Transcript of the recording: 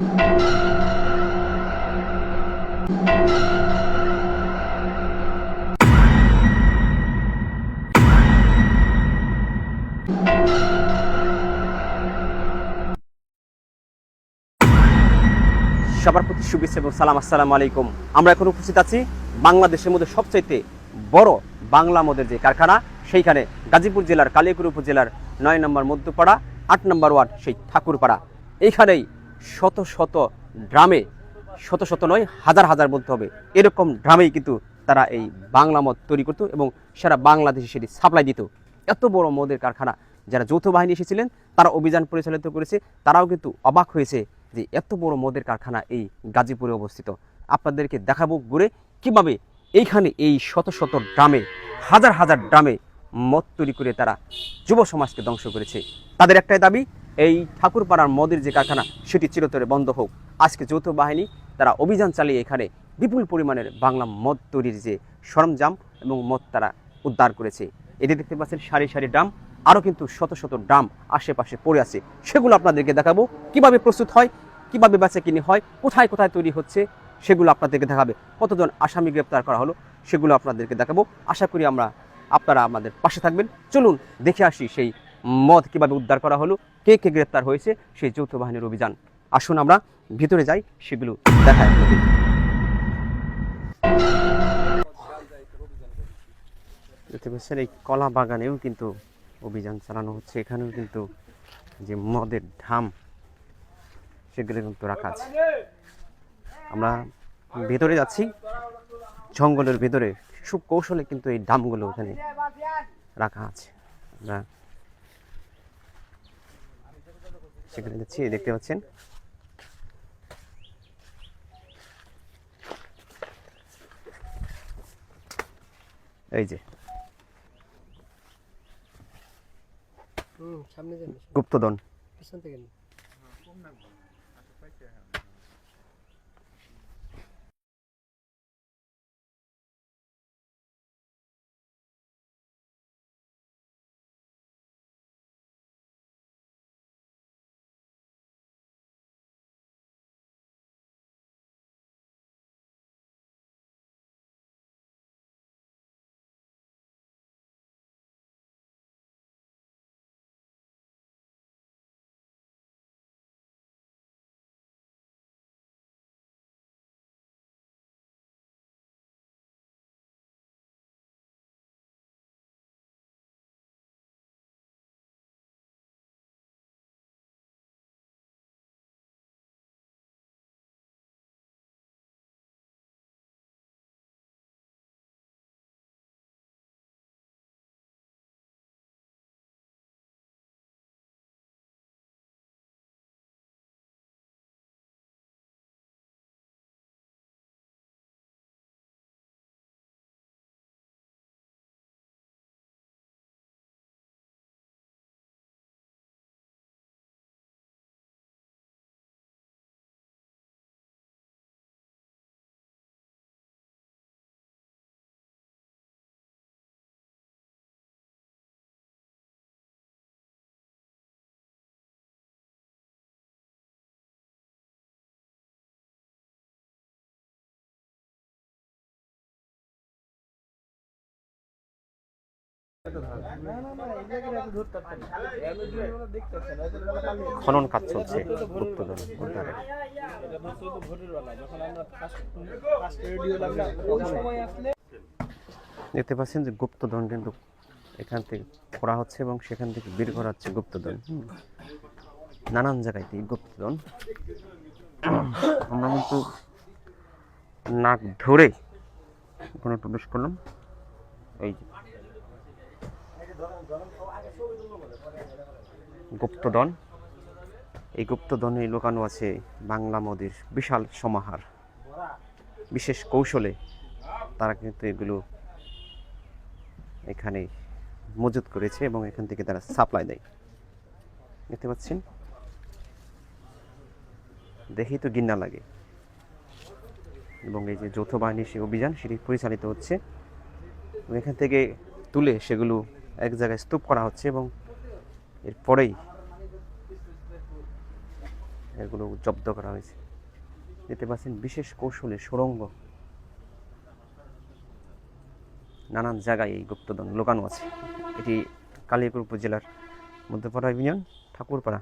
সবার প্রতি শুভেচ্ছা এবং সালাম, আসসালামু আলাইকুম। আমরা এখন উপস্থিত আছি বাংলাদেশের মধ্যে সবচাইতে বড় বাংলা মদের যে কারখানা, সেইখানে গাজীপুর জেলার কালিয়াকুর উপজেলার নয় নম্বর মধ্যপাড়া, আট নম্বর ওয়ার্ড, সেই ঠাকুরপাড়া। এইখানেই শত শত ড্রামে, শত শত নয়, হাজার হাজার বলতে হবে। এরকম ড্রামেই কিন্তু তারা এই বাংলা মদ তৈরি করতো এবং সারা বাংলাদেশে সেটি সাপ্লাই দিত। এত বড় মদের কারখানা, যারা যৌথ বাহিনী এসেছিলেন, তারা অভিযান পরিচালিত করেছে, তারাও কিন্তু অবাক হয়েছে যে এত বড় মদের কারখানা এই গাজীপুরে অবস্থিত। আপনাদেরকে দেখাবো ঘুরে কীভাবে এইখানে এই শত শত ড্রামে, হাজার হাজার ড্রামে মদ তৈরি করে তারা যুব সমাজকে ধ্বংস করেছে। তাদের একটাই দাবি এই ঠাকুরপাড়ার মদের যে কারখানা, সেটি চিরতরে বন্ধ হোক। আজকে যৌথ বাহিনী, তারা অভিযান চালিয়ে এখানে বিপুল পরিমাণের বাংলা মদ তৈরির যে সরঞ্জাম এবং মদ তারা উদ্ধার করেছে। এটি দেখতে পাচ্ছেন সারি সারি ড্রাম, আরও কিন্তু শত শত ড্রাম আশেপাশে পড়ে আছে। সেগুলো আপনাদেরকে দেখাবো। কীভাবে প্রস্তুত হয়, কীভাবে বেচা কিনে হয়, কোথায় কোথায় তৈরি হচ্ছে, সেগুলো আপনাদেরকে দেখাবে। কতজন আসামি গ্রেপ্তার করা হলো, সেগুলো আপনাদেরকে দেখাবো। আশা করি আমরা, আপনারা আমাদের পাশে থাকবেন। চলুন, দেখে আসি সেই মদ কীভাবে উদ্ধার করা হলো, কে কে গ্রেপ্তার হয়েছে সেই যৌথ বাহিনীর অভিযান। আসুন আমরা ভিতরে যাই, সেগুলো দেখতে পাচ্ছেন, এই কলা বাগানেও কিন্তু অভিযান চালানো হচ্ছে। এখানেও কিন্তু যে মদের ধাম সেগুলো কিন্তু রাখা আছে। আমরা ভেতরে যাচ্ছি, জঙ্গলের ভেতরে। সুকৌশলে কিন্তু এই ডামগুলো ওখানে রাখা আছে। আমরা সেখানে যাচ্ছি দেখতে পাচ্ছেন। এই যে। হুম খনন কাজ চলছে দেখতে পাচ্ছেন যে গুপ্তধন কিন্তু এখান থেকে করা হচ্ছে এবং সেখান থেকে বের করা হচ্ছে গুপ্তধন। নানান জায়গায় গুপ্তধন আমরা কিন্তু নাক ধরে কোনো প্রবেশ করলাম এই যে। গুপ্তধন। এই গুপ্তধনে লুকানো আছে বাংলা মদের বিশাল সমাহার। বিশেষ কৌশলে তারা কিন্তু এগুলো এখানে মজুত করেছে এবং এখান থেকে তারা সাপ্লাই দেয়। দেখতে পাচ্ছেন? দেখেই তো গিন্না লাগে। এবং এই যে যৌথ বাহিনীর সে অভিযান সেটি পরিচালিত হচ্ছে। এখান থেকে তুলে সেগুলো এক জায়গায় স্তূপ করা হচ্ছে এবং এরপরেই এগুলো জব্দ করা হয়েছে। দেখতে পাচ্ছেন বিশেষ কৌশলে সুরঙ্গ নানান জায়গায় এই গুপ্তধন লোকানো আছে। এটি কালিয়াকুর উপজেলার মধ্যপাড়া ইউনিয়ন, ঠাকুরপাড়া।